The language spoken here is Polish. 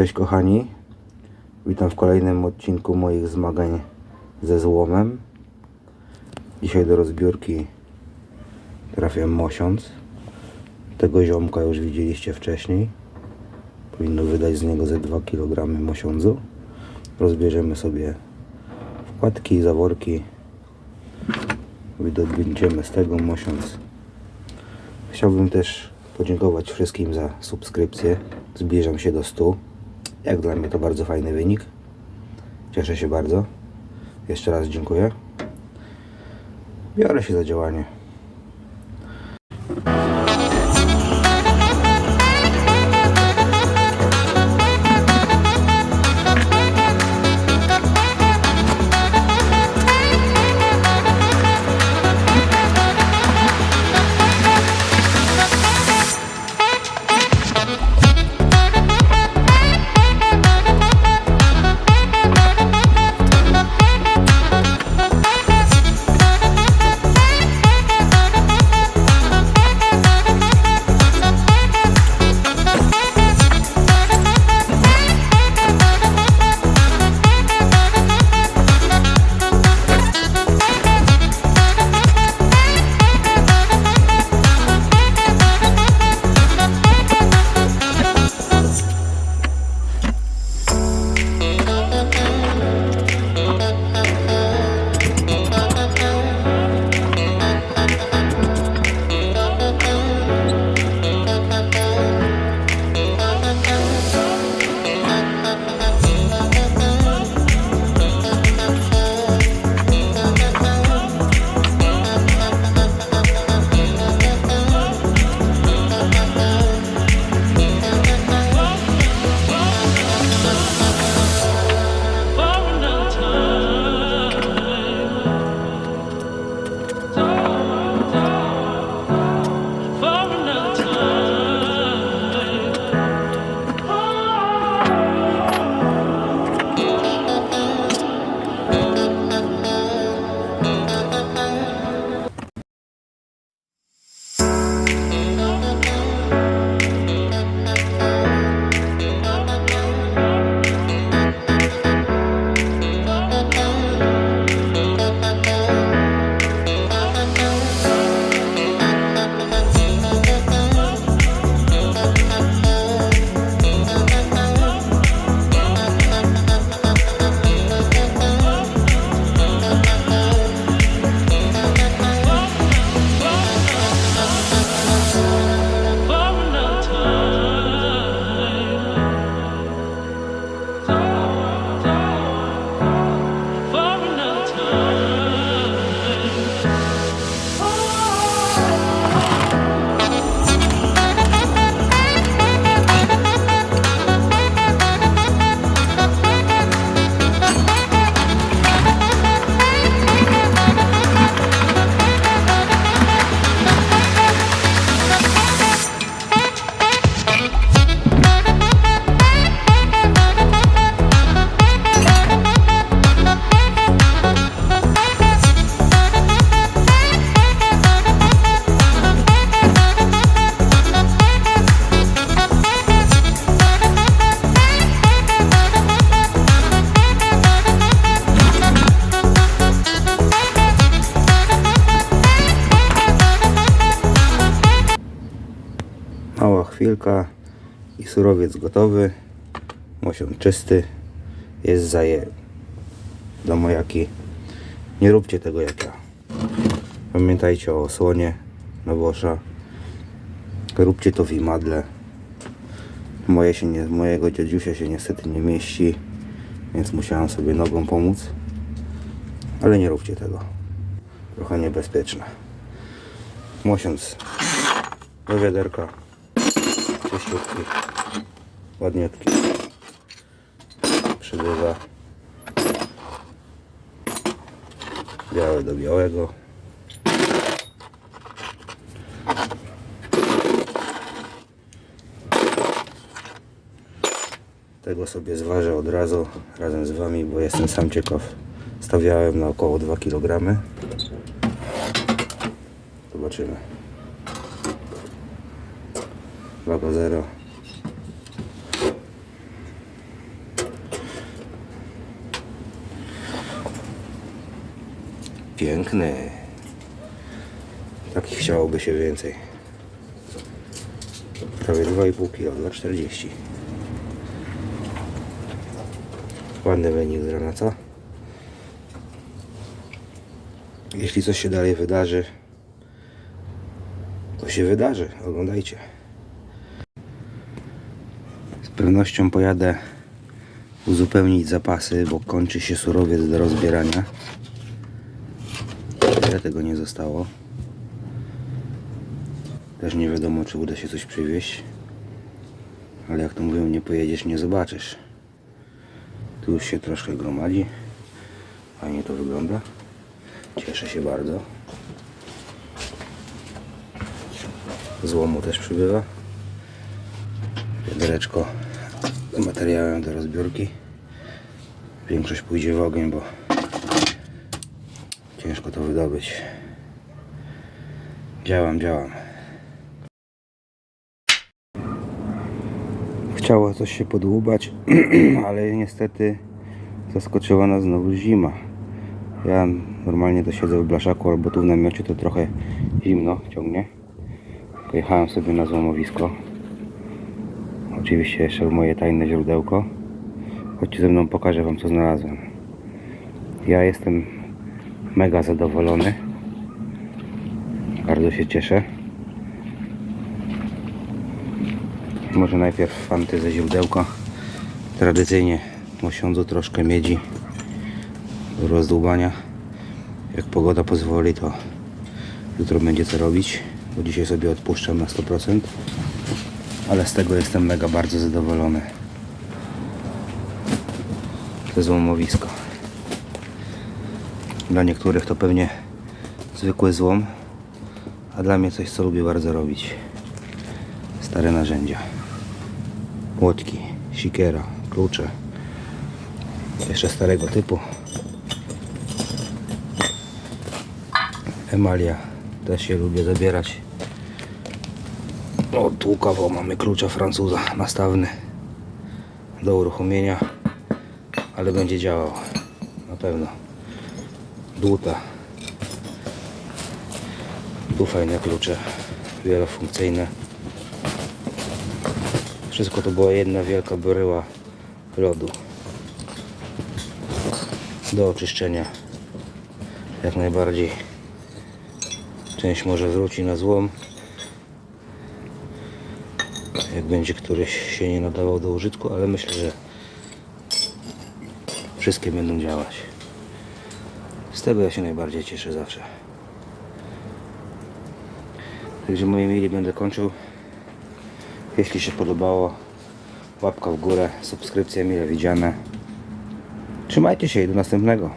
Cześć kochani, witam w kolejnym odcinku moich zmagań ze złomem. Dzisiaj do rozbiórki trafiam mosiąc. Tego ziomka już widzieliście wcześniej. Powinno wydać z niego ze 2 kg mosiądzu. Rozbierzemy sobie wkładki, zaworki. Wydobędziemy z tego mosiąc. Chciałbym też podziękować wszystkim za subskrypcję. Zbliżam się do 100. Jak dla mnie to bardzo fajny wynik. Cieszę się bardzo. Jeszcze raz dziękuję. Biorę się za działanie. Chwilka i surowiec gotowy. Mosiąc czysty. Jest zaje do mojaki. Nie róbcie tego jak ja. Pamiętajcie o osłonie nowosza. Róbcie to w imadle. Moje się nie, mojego dziedziusia się niestety nie mieści, więc musiałem sobie nogą pomóc. Ale nie róbcie tego. Trochę niebezpieczne. Mosiąc do wiaderka czyściutki, ładniutki. Przybywa białe do białego. Tego sobie zważę od razu razem z Wami, bo jestem sam ciekaw. Stawiałem na około 2 kg. Zobaczymy. 2.0 Piękny Takich chciałoby się więcej Prawie 2,5 kg, 2,40 Ładny wynik z rana, co? Jeśli coś się dalej wydarzy, to się wydarzy. Oglądajcie. Pewnością pojadę uzupełnić zapasy, bo kończy się surowiec do rozbierania. Ile tego nie zostało? Też nie wiadomo, czy uda się coś przywieźć. Ale jak to mówią, nie pojedziesz, nie zobaczysz. Tu już się troszkę gromadzi. Fajnie to wygląda. Cieszę się bardzo. Złomu też przybywa. Wiadereczko materiałem do rozbiórki. Większość pójdzie w ogień, bo ciężko to wydobyć. Działam, działam. Chciało coś się podłubać, ale niestety zaskoczyła nas znowu zima. Ja normalnie to siedzę w blaszaku albo tu w namiocie, to trochę zimno ciągnie. Pojechałem sobie na złomowisko. Oczywiście jeszcze moje tajne źródełko. Chodźcie ze mną, pokażę Wam co znalazłem. Ja jestem mega zadowolony. Bardzo się cieszę. Może najpierw fanty ze źródełka. Tradycyjnie w Mosiądzu troszkę miedzi do rozdłubania. Jak pogoda pozwoli, to jutro będzie co robić, bo dzisiaj sobie odpuszczam na 100%. Ale z tego jestem mega bardzo zadowolony. To złomowisko. Dla niektórych to pewnie zwykły złom, a dla mnie coś, co lubię bardzo robić. Stare narzędzia. Łotki, sikiera, klucze. Jeszcze starego typu. Emalia. Też się lubię zabierać. O, tu kawał mamy klucza Francuza nastawny do uruchomienia, ale będzie działał na pewno. Dłuta. Tu fajne klucze, wielofunkcyjne. Wszystko to była jedna wielka bryła lodu do oczyszczenia. Jak najbardziej. Część może wróci na złom. Jak będzie któryś się nie nadawał do użytku, ale myślę, że wszystkie będą działać. Z tego ja się najbardziej cieszę zawsze. Także moje mili będę kończył. Jeśli się podobało, łapka w górę, subskrypcja mile widziane. Trzymajcie się i do następnego.